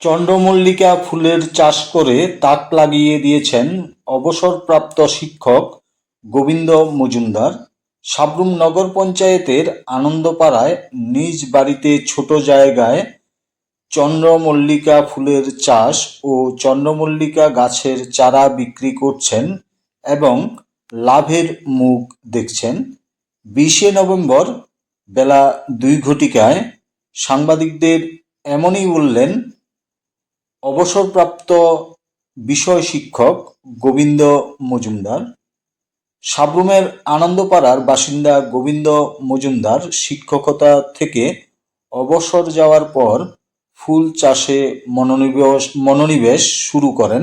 চন্দ্রমল্লিকা ফুলের চাষ করে তাক লাগিয়ে দিয়েছেন অবসরপ্রাপ্ত শিক্ষক গোবিন্দ মজুমদার। সাবরুম নগর পঞ্চায়েতের আনন্দপাড়ায় নিজ বাড়িতে ছোট জায়গায় চন্দ্রমল্লিকা ফুলের চাষ ও চন্দ্রমল্লিকা গাছের চারা বিক্রি করছেন এবং লাভের মুখ দেখছেন। বিশে নভেম্বর বেলা দুই ঘটিকায় সাংবাদিকদের এমনই বললেন অবসরপ্রাপ্ত বিষয় শিক্ষক গোবিন্দ মজুমদার, সাবরুমের আনন্দপাড়ার বাসিন্দা গোবিন্দ মজুমদার শিক্ষকতা থেকে অবসর যাওয়ার পর ফুল চাষে মনোনিবেশ মনোনিবেশ শুরু করেন।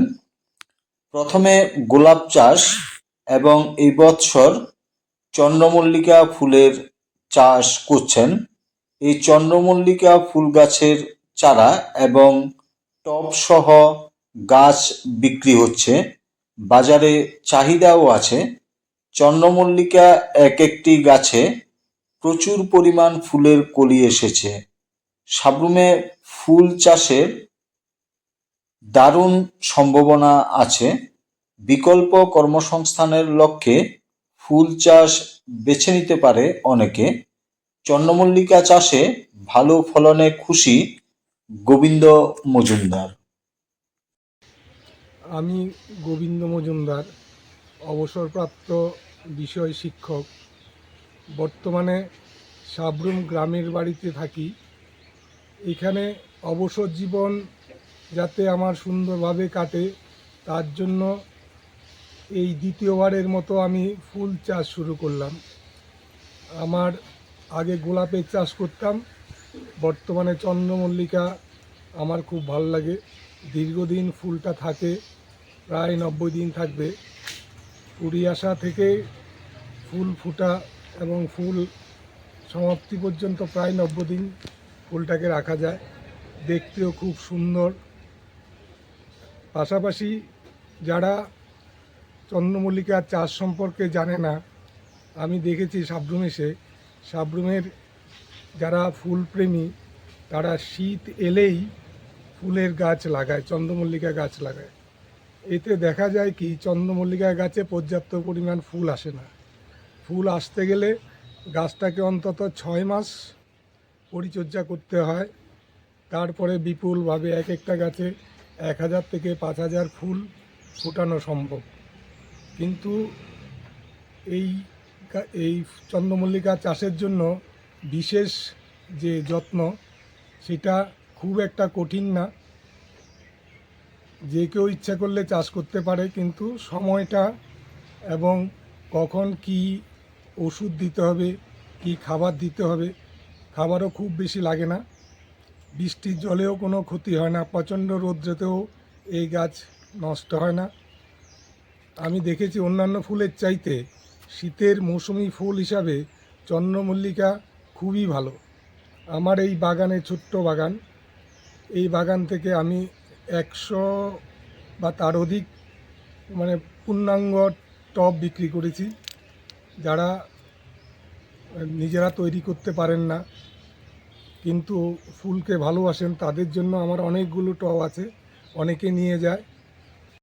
প্রথমে গোলাপ চাষ এবং এই বৎসর চন্দ্রমল্লিকা ফুলের চাষ করছেন। এই চন্দ্রমল্লিকা ফুল গাছের চারা এবং টবসহ গাছ বিক্রি হচ্ছে। বাজারে চাহিদাও আছে। চন্দ্রমল্লিকা এক একটি গাছে প্রচুর পরিমাণ ফুলের কলি এসেছে। সাবরুমে ফুল চাষের দারুণ সম্ভাবনা আছে। বিকল্প কর্মসংস্থানের লক্ষ্যে ফুল চাষ বেছে নিতে পারে অনেকে। চন্দ্রমল্লিকা চাষে ভালো ফলনে খুশি গোবিন্দ মজুমদার। আমি গোবিন্দ মজুমদার, অবসরপ্রাপ্ত বিষয় শিক্ষক। বর্তমানে সাবরুম গ্রামের বাড়িতে থাকি। এখানে অবসর জীবন যাতে আমার সুন্দরভাবে কাটে, তার জন্য এই দ্বিতীয়বারের মতো আমি ফুল চাষ শুরু করলাম। আমার আগে গোলাপের চাষ করতাম বর্তমানে চন্দ্রমল্লিকা আমার খুব ভালো লাগে। দীর্ঘদিন ফুলটা থাকে, প্রায় নব্বই দিন থাকবে। কুড়ি আসা থেকে ফুল ফোটা এবং ফুল সমাপ্তি পর্যন্ত প্রায় নব্বই দিন ফুলটাকে রাখা যায়। দেখতেও খুব সুন্দর। পাশাপাশি যারা চন্দ্রমল্লিকার চাষ সম্পর্কে জানে না, আমি দেখেছি সাবরুম এসে। সাবরুমের যারা ফুলপ্রেমী তারা শীত এলেই ফুলের গাছ লাগায় চন্দ্রমল্লিকা গাছ লাগায়। এতে দেখা যায় কি চন্দ্রমল্লিকা গাছে পর্যাপ্ত পরিমাণ ফুল আসে না। ফুল আসতে গেলে গাছটাকে অন্তত ছয় মাস পরিচর্যা করতে হয়। তারপরে বিপুলভাবে এক একটা গাছে এক হাজার থেকে পাঁচ হাজার ফুল ফোটানো সম্ভব। কিন্তু এই এই চন্দ্রমল্লিকা চাষের জন্য বিশেষ যে যত্ন, সেটা খুব একটা কঠিন না। যে কেউ ইচ্ছা করলে চাষ করতে পারে, কিন্তু সময়টা এবং কখন কি ওষুধ দিতে হবে, কি খাবার দিতে হবে, খাবারও খুব বেশি লাগে না। বৃষ্টির জলেও কোনো ক্ষতি হয় না, প্রচণ্ড রৌদ্রেতেও এই গাছ নষ্ট হয় না। আমি দেখেছি অন্যান্য ফুলের চাইতে শীতের মৌসুমি ফুল হিসাবে চন্দ্রমল্লিকা খুবই ভালো। আমার এই বাগানে ছোট্ট বাগান। এই বাগান থেকে আমি একশো বা তার অধিক মানে পূর্ণাঙ্গ টব বিক্রি করেছি। যারা নিজেরা তৈরি করতে পারেন না, কিন্তু ফুলকে ভালোবাসেন, তাদের জন্য আমার অনেকগুলো টব আছে। অনেকে নিয়ে যায়।